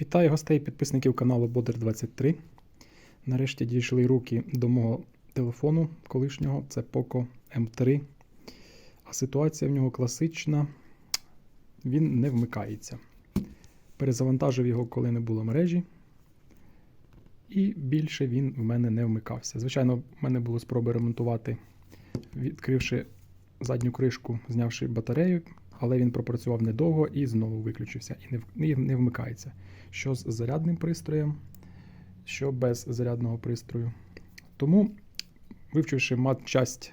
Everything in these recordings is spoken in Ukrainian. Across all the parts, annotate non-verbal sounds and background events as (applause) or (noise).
Вітаю гостей, підписників каналу Бодер23. Нарешті дійшли руки до мого телефону колишнього, це Poco M3. А ситуація в нього класична. Він не вмикається. Перезавантажив його, коли не було мережі. І більше він в мене не вмикався. Звичайно, в мене було спроби ремонтувати, відкривши задню кришку, знявши батарею, але він пропрацював недовго і знову виключився і не, і не вмикається. Що з зарядним пристроєм, що без зарядного пристрою. Тому, вивчивши матчасть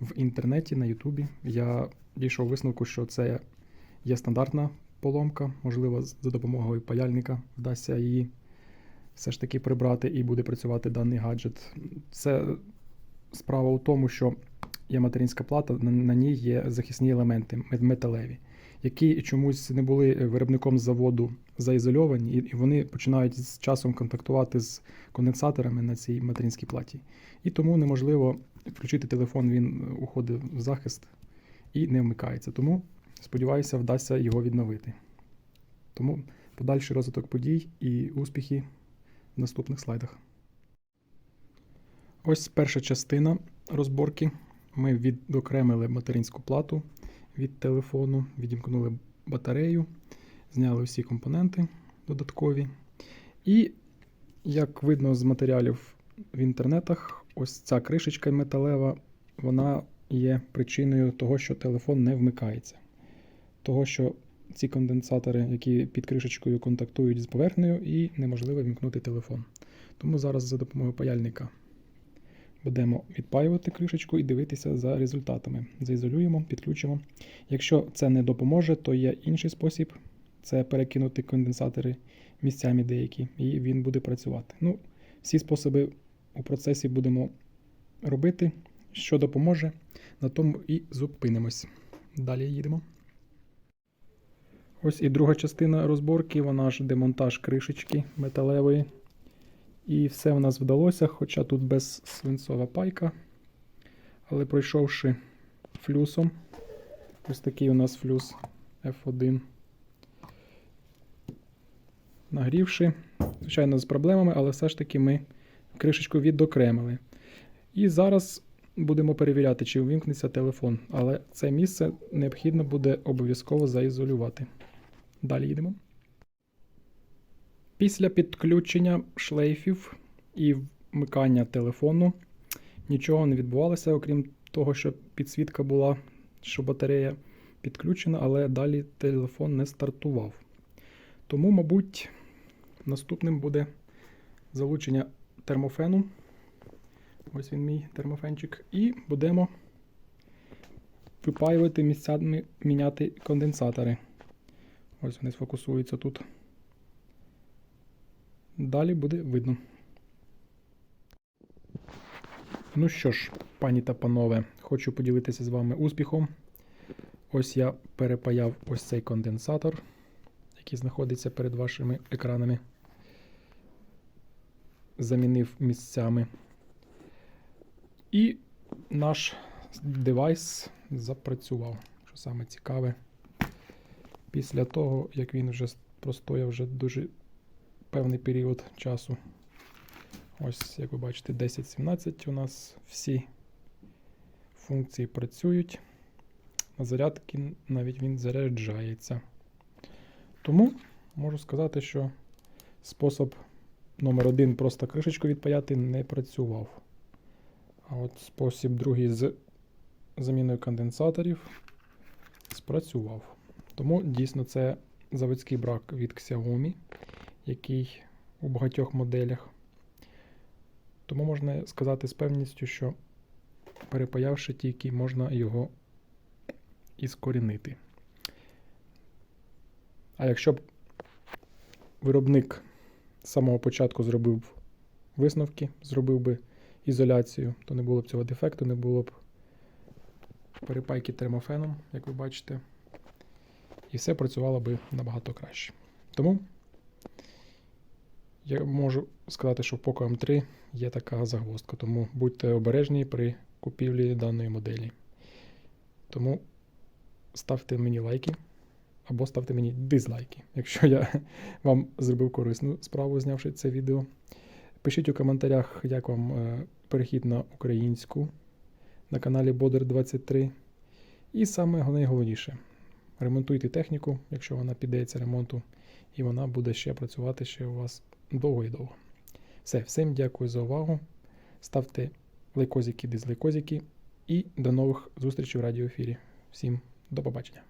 в інтернеті на Ютубі, я дійшов висновку, що це є стандартна поломка. Можливо, за допомогою паяльника вдасться її все ж таки прибрати і буде працювати даний гаджет. Це справа у тому, що є материнська плата, на, ній є захисні елементи металеві, які чомусь не були виробником заводу заізольовані, і вони починають з часом контактувати з конденсаторами на цій материнській платі. І тому неможливо включити телефон, він уходить в захист і не вмикається. Тому, сподіваюся, вдасться його відновити. Тому подальший розвиток подій і успіхи в наступних слайдах. Ось перша частина розборки. Ми відокремили материнську плату від телефону, відімкнули батарею, зняли всі компоненти додаткові. І, як видно з матеріалів в інтернетах, ось ця кришечка металева, вона є причиною того, що телефон не вмикається. Того, що ці конденсатори, які під кришечкою контактують з поверхнею, і неможливо вімкнути телефон. Тому зараз за допомогою паяльника будемо відпаювати кришечку і дивитися за результатами. Заізолюємо, підключимо. Якщо це не допоможе, то є інший спосіб це перекинути конденсатори місцями деякі, і він буде працювати. Ну, всі способи у процесі будемо робити. Що допоможе, на тому і зупинимось. Далі їдемо. Ось і друга частина розборки, вона ж демонтаж кришечки металевої. І все в нас вдалося, хоча тут без свинцова пайка. Але пройшовши флюсом, ось такий у нас флюс F1. Нагрівши, звичайно, з проблемами, але все ж таки ми кришечку відокремили. І зараз будемо перевіряти, чи увімкнеться телефон. Але це місце необхідно буде обов'язково заізолювати. Далі їдемо. Після підключення шлейфів і вмикання телефону нічого не відбувалося, окрім того, що підсвітка була, що батарея підключена, але далі телефон не стартував. Тому, мабуть, наступним буде залучення термофену. Ось він мій термофенчик. І будемо випаювати місцями міняти конденсатори. Ось вони сфокусуються тут. Далі буде видно. Ну що ж, пані та панове, хочу поділитися з вами успіхом. Ось я перепаяв ось цей конденсатор, який знаходиться перед вашими екранами. Замінив місцями. І наш девайс запрацював. Що саме цікаве, після того, як він вже простояв вже дуже певний період часу. Ось, як ви бачите, 10-17 у нас всі функції працюють. На зарядки навіть він заряджається. Тому можу сказати, що спосіб номер один просто кришечку відпаяти не працював. А от спосіб другий з заміною конденсаторів спрацював. Тому дійсно це заводський брак від Xiaomi який у багатьох моделях. Тому можна сказати з певністю, що перепаявши тільки, можна його іскорінити. А якщо б виробник з самого початку зробив висновки, зробив би ізоляцію, то не було б цього дефекту, не було б перепайки термофеном, як ви бачите, і все працювало би набагато краще. Тому я можу сказати, що в Poco M3 є така загвоздка, тому будьте обережні при купівлі даної моделі. Тому ставте мені лайки, або ставте мені дизлайки, якщо я (laughs) вам зробив корисну справу, знявши це відео. Пишіть у коментарях, як вам е, перехід на українську на каналі Бодер 23. І саме найголовніше, ремонтуйте техніку, якщо вона піддається ремонту, і вона буде ще працювати ще у вас довго і довго. Все, всім дякую за увагу. Ставте лайкозики, дизлайкозики і до нових зустрічей в радіоефірі. Всім до побачення.